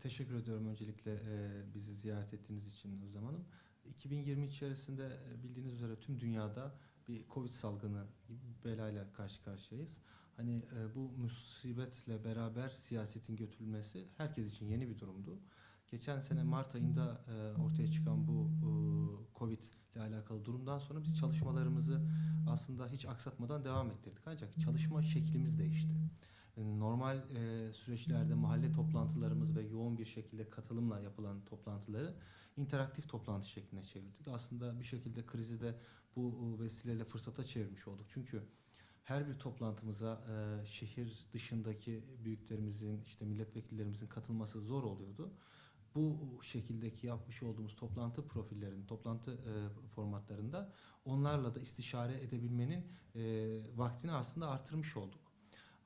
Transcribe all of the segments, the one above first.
teşekkür ediyorum öncelikle e, bizi ziyaret ettiğiniz için Özlem Hanım. 2020 içerisinde e, bildiğiniz üzere tüm dünyada bir Covid salgını gibi bir belayla karşı karşıyayız. Hani e, bu musibetle beraber siyasetin götürülmesi herkes için yeni bir durumdu. Geçen sene Mart ayında e, ortaya çıkan bu e, Covid ile alakalı durumdan sonra biz çalışmalarımızı aslında hiç aksatmadan devam ettirdik. Ancak çalışma şeklimiz değişti. E, Normal e, süreçlerde mahalle toplantılarımız ve yoğun bir şekilde katılımla yapılan toplantıları interaktif toplantı şekline çevirdik. Aslında bir şekilde krizi de bu e, vesileyle fırsata çevirmiş olduk. Çünkü her bir toplantımıza e, şehir dışındaki büyüklerimizin, işte milletvekillerimizin katılması zor oluyordu. Bu şekildeki yapmış olduğumuz toplantı profillerinin, toplantı e, formatlarında onlarla da istişare edebilmenin e, vaktini aslında artırmış olduk.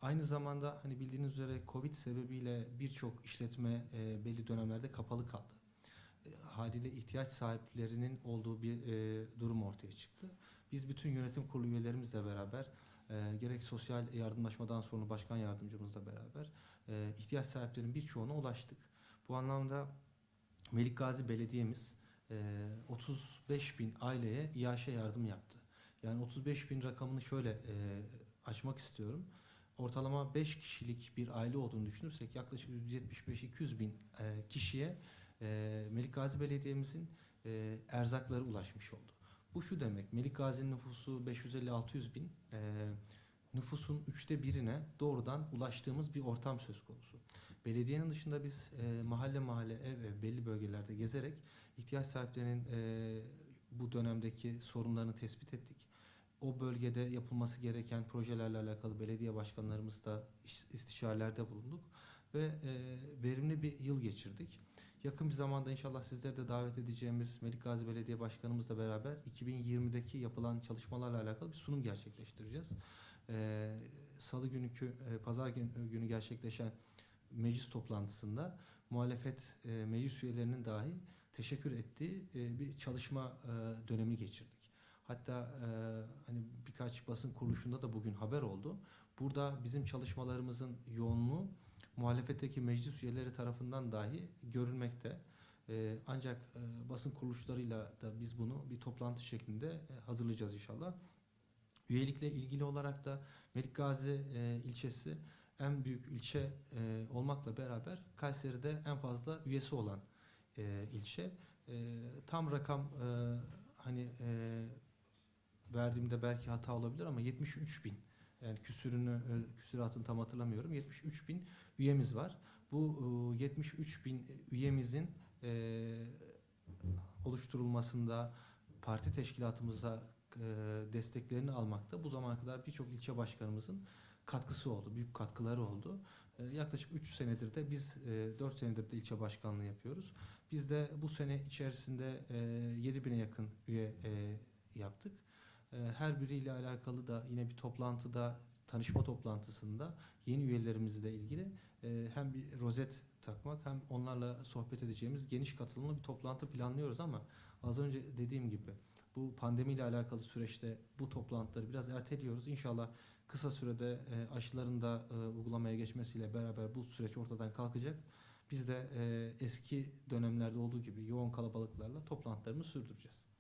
Aynı zamanda hani bildiğiniz üzere Covid sebebiyle birçok işletme e, belli dönemlerde kapalı kaldı. E, haliyle ihtiyaç sahiplerinin olduğu bir e, durum ortaya çıktı. Biz bütün yönetim kurulu üyelerimizle beraber e, gerek sosyal yardımlaşmadan sonra başkan yardımcımızla beraber e, ihtiyaç sahiplerinin birçoğuna ulaştık. Bu anlamda Melik Gazi Belediye'miz e, 35 bin aileye İAŞ yardım yaptı. Yani 35 bin rakamını şöyle e, açmak istiyorum. Ortalama 5 kişilik bir aile olduğunu düşünürsek yaklaşık 175-200 bin e, kişiye e, Melik Belediye'mizin e, erzakları ulaşmış oldu. Bu şu demek, Melik Gazi'nin nüfusu 550-600 bin, e, nüfusun üçte birine doğrudan ulaştığımız bir ortam söz konusu. Belediyenin dışında biz e, mahalle mahalle, ev ev belli bölgelerde gezerek ihtiyaç sahiplerinin e, bu dönemdeki sorunlarını tespit ettik. O bölgede yapılması gereken projelerle alakalı belediye başkanlarımızla iş- istişarelerde bulunduk ve e, verimli bir yıl geçirdik. Yakın bir zamanda inşallah sizleri de davet edeceğimiz Melik Gazi Belediye Başkanımızla beraber 2020'deki yapılan çalışmalarla alakalı bir sunum gerçekleştireceğiz. E, Salı günkü, e, pazar gün- günü gerçekleşen meclis toplantısında muhalefet e, meclis üyelerinin dahi teşekkür ettiği e, bir çalışma e, dönemi geçirdik. Hatta e, hani birkaç basın kuruluşunda da bugün haber oldu. Burada bizim çalışmalarımızın yoğunluğu muhalefetteki meclis üyeleri tarafından dahi görülmekte. E, ancak e, basın kuruluşlarıyla da biz bunu bir toplantı şeklinde e, hazırlayacağız inşallah. Üyelikle ilgili olarak da Melik Gazi e, ilçesi en büyük ilçe e, olmakla beraber Kayseri'de en fazla üyesi olan e, ilçe. E, tam rakam e, hani e, verdiğimde belki hata olabilir ama 73 bin yani küsürünü e, küsuratını tam hatırlamıyorum 73 bin üyemiz var. Bu e, 73 bin üyemizin e, oluşturulmasında parti teşkilatımıza e, desteklerini almakta bu zamana kadar birçok ilçe başkanımızın katkısı oldu, büyük katkıları oldu. E, yaklaşık 3 senedir de biz e, 4 senedir de ilçe başkanlığı yapıyoruz. Biz de bu sene içerisinde e, 7 bine yakın üye e, yaptık. E, her biriyle alakalı da yine bir toplantıda, tanışma toplantısında yeni üyelerimizle ilgili e, hem bir rozet takmak hem onlarla sohbet edeceğimiz geniş katılımlı bir toplantı planlıyoruz ama az önce dediğim gibi bu pandemiyle alakalı süreçte bu toplantıları biraz erteliyoruz. İnşallah kısa sürede e, aşıların da e, uygulamaya geçmesiyle beraber bu süreç ortadan kalkacak. Biz de eski dönemlerde olduğu gibi yoğun kalabalıklarla toplantılarımızı sürdüreceğiz.